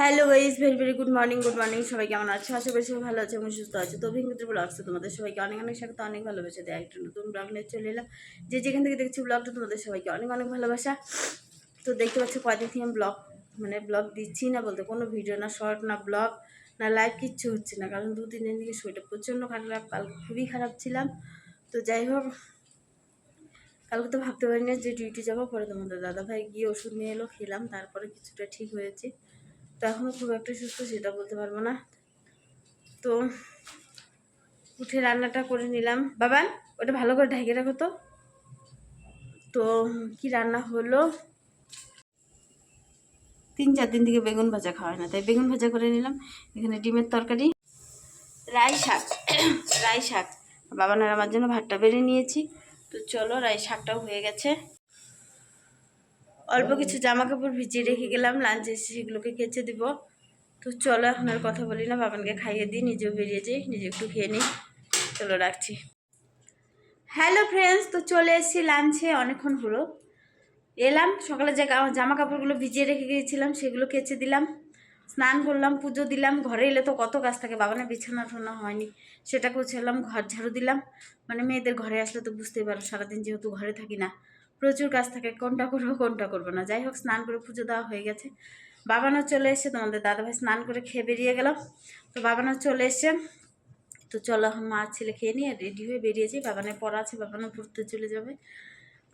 Hello guys very very good morning good morning সবাই কেমন আছে? আশা সবাই ভালো আছে আমি সুস্থ আছে। তো অভিজ্ঞতা ব্লগসে তোমাদের সবাইকে অনেক অনেক স্বাগত, অনেক ভালোবাসা দেয় একটা নতুন ব্লগ নিয়ে চলে এলাম। যে যেখান থেকে দেখছি ব্লগটা তোমাদের সবাইকে অনেক অনেক ভালোবাসা। তো দেখতে পাচ্ছ কয়দিন থেকে ব্লগ মানে ব্লগ দিচ্ছি না বলতে কোনো ভিডিও না শর্ট না ব্লগ না লাইভ কিচ্ছু হচ্ছে না। কারণ দু, তিন দিন থেকে শরীরটা প্রচণ্ড খারাপ, কাল খুবই খারাপ ছিলাম। তো যাই হোক, কালকে তো ভাবতে পারি না যে ডিউটি যাব, পরে তোমাদের দাদাভাই গিয়ে ওষুধ নিয়ে এলো, খেলাম, তারপরে কিছুটা ঠিক হয়েছে। তো এখনও খুব একটা সুস্থ সেটা বলতে পারব না। তো উঠে রান্নাটা করে নিলাম। বাবা, ওটা ভালো করে ঢেকে রাখো তো। তো কি রান্না হলো? তিন চার দিন থেকে বেগুন ভাজা খাওয়া না, তাই বেগুন ভাজা করে নিলাম। এখানে ডিমের তরকারি, রাই শাক রাই শাক। বাবানার আমার জন্য ভাতটা বেড়ে নিয়েছি। তো চলো, রাই শাকটাও হয়ে গেছে। অল্প কিছু জামা কাপড় ভিজিয়ে রেখে গেলাম, লাঞ্চে এসে সেগুলোকে কেচে দিব। তো চলো এখন আর কথা বলি না, বাবানকে খাইয়ে দিই, নিজেও বেরিয়ে যাই, নিজে একটু খেয়ে নিই। চলো রাখছি। হ্যালো ফ্রেন্ডস, তো চলে এসেছি লাঞ্চে, অনেকক্ষণ হলো। এলাম, সকালে যে জামা কাপড়গুলো ভিজিয়ে রেখে গিয়েছিলাম, সেগুলো কেচে দিলাম। স্নান করলাম, পুজো দিলাম, ঘরে এলে তো কত কাজ থাকে, বাবানের বিছানা টোনা হয়নি, সেটা গুছালাম, ঘর ঝাড়ু দিলাম। মানে মেয়েদের ঘরে আসলে তো বুঝতেই পারো, সারাদিন যেহেতু ঘরে থাকি না প্রচুর কাজ থাকে, কোনটা করব কোনটা করব না। যাই হোক, স্নান করে পুজো দেওয়া হয়ে গেছে। বাবানও চলে এসে তোমাদের দাদাভাই স্নান করে খেয়ে বেরিয়ে গেল। তো বাবানও চলে এসে তো চলো এখন মা ছেলে খেয়ে নিয়ে রেডি হয়ে বেরিয়েছি। বাবানের পড়া আছে, বাবানও পড়তে চলে যাবে।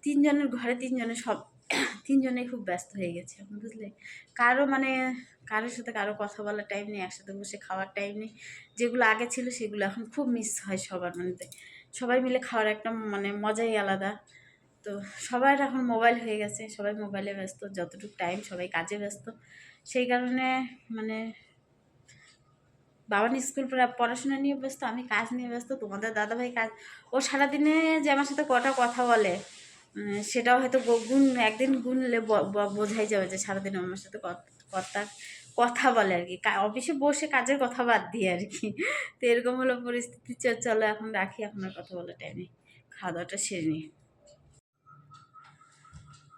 তিনজনের ঘরে তিনজনে সব, তিনজনেই খুব ব্যস্ত হয়ে গেছে এখন বুঝলে? কারও মানে কারোর সাথে কারও কথা বলার টাইম নেই, একসাথে বসে খাওয়ার টাইম নেই। যেগুলো আগে ছিল, সেগুলো এখন খুব মিস হয় সবার মানে সবাই মিলে খাওয়ার একটা মানে মজাই আলাদা। তো সবার এখন মোবাইল হয়ে গেছে, সবাই মোবাইলে ব্যস্ত, যতটুকু টাইম সবাই কাজে ব্যস্ত। সেই কারণে মানে বাবার স্কুল পড়া- পড়াশোনা নিয়ে ব্যস্ত, আমি কাজ নিয়ে ব্যস্ত, তোমাদের দাদাভাই কাজ। ও সারাদিনে যে আমার সাথে কটা কথা বলে সেটাও হয়তো গুণ, একদিন গুনলে বোঝাই যাবে যে সারাদিন আমার সাথে কথা কথা বলে আর কি। অফিসে বসে কাজের কথা বাদ দিয়ে আর কি। তো এরকম হলো পরিস্থিতি, চলো এখন রাখি আপনার কথা বলার টাইমে খাওয়া দাওয়াটা সেরে নিই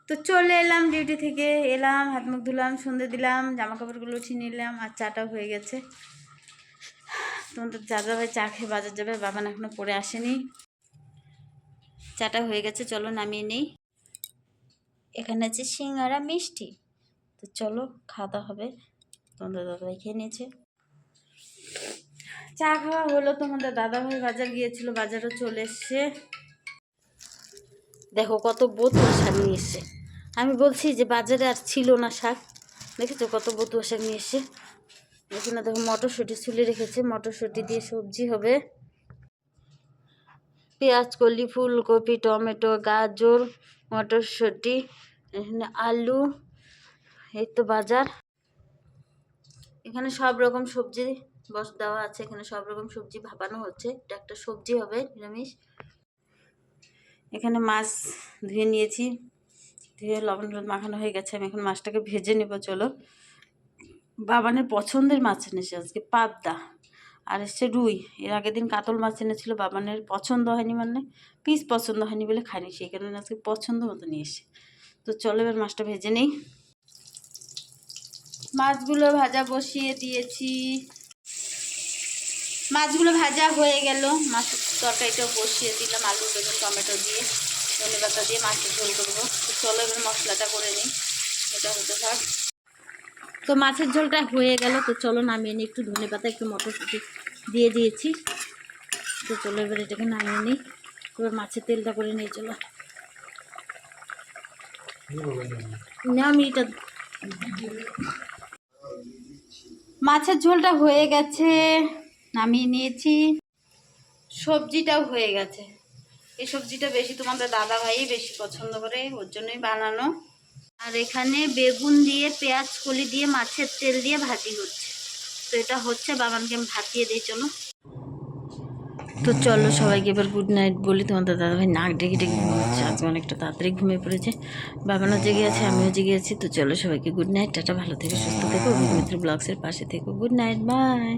তো চলে এলাম ডিউটি থেকে। এলাম, হাত মুখ ধুলাম, সন্ধে দিলাম জামা কাপড়গুলো উঠিয়ে নিলাম, আর চাটাও হয়ে গেছে। তোমাদের দাদা ভাই চা খেয়ে বাজার যাবে বাবান এখনও পড়ে আসেনি। চাটা হয়ে গেছে, চলো নামিয়ে নেই। এখানে আছে সিঙ্গারা মিষ্টি। তো চলো, খাওয়া হবে। তোমাদের দাদাভাই খেয়ে নিয়েছে। চা খাওয়া হলো, তোমাদের দাদাভাই বাজার গিয়েছিল, বাজারও চলে এসছে। দেখো কত বতুয়া শাক নিয়ে এসছে। আমি বলছি যে বাজারে আর ছিল না শাক। দেখেছ কত বতুয়া শাক নিয়ে এসছে। এখানে দেখো মটরশুঁটি ছুলে রেখেছে। মটরশুঁটি দিয়ে সবজি হবে। পেঁয়াজ, কলি, ফুলকপি, টমেটো, গাজর, মটরশুঁটি, এখানে আলু, এই তো বাজার। এখানে সব রকম সবজি বস, দেওয়া আছে। এখানে সব রকম সবজি ভাপানো হচ্ছে। এটা একটা সবজি হবে নিরামিষ। এখানে মাছ ধুয়ে নিয়েছি। ধুয়ে লবণ টবণ মাখানো হয়ে গেছে, আমি এখন মাছটাকে ভেজে নেব, চলো। বাবানের পছন্দের মাছ এনেছে আজকে, পাবদা। আর এসছে রুই। এর আগের দিন কাতল মাছ এনেছিল, বাবানের পছন্দ হয়নি মানে পিস পছন্দ হয়নি বলে খাইনি সেই কারণে আজকে পছন্দ মতো নিয়ে এসে তো চলো এবার মাছটা ভেজে নেই। মাছগুলো ভাজা বসিয়ে দিয়েছি। মাছগুলো ভাজা হয়ে গেল, মাছ তরকারিটাও বসিয়ে দিলাম, আলু, বেগুন, টমেটো দিয়ে, ধনে পাতা দিয়ে মাছের ঝোল করব। চলো এবার মশলাটা করে নিই, এটা হতে থাক। তো মাছের ঝোলটা হয়ে গেল, তো চলো নামিয়ে নিই। একটু ধনে পাতা, একটু মটরশুঁটি দিয়ে দিয়েছি। তো চলো এবার এটাকে নামিয়ে নিই। এবার মাছের তেলটা করে নিয়ে চলো। আমি এটা মাছের ঝোলটা হয়ে গেছে, নামিয়ে নিয়েছি। সবজিটাও হয়ে গেছে। এই সবজিটা বেশি তোমাদের দাদা ভাই বেশি পছন্দ করে, ওর জন্যই বানানো। আর এখানে বেগুন দিয়ে, পেঁয়াজ কলি দিয়ে, মাছের তেল দিয়ে ভাজি হচ্ছে। তো এটা হচ্ছে, বাবানকে আমি ভাতিয়ে দিই, চলো। তো চলো সবাইকে এবার গুড নাইট বলি। তোমাদের দাদাভাই নাক ডেকে ডেকে ঘুমাচ্ছে। আজকে অনেকটা তাড়াতাড়ি ঘুমিয়ে পড়েছে। বাবানও জেগে আছে, আমিও জেগে আছি। তো চলো সবাইকে গুড নাইট টাটা, ভালো থেকো, সুস্থ থেকো অভিনেত্রী ব্লগসের পাশে থেকো। Good night bye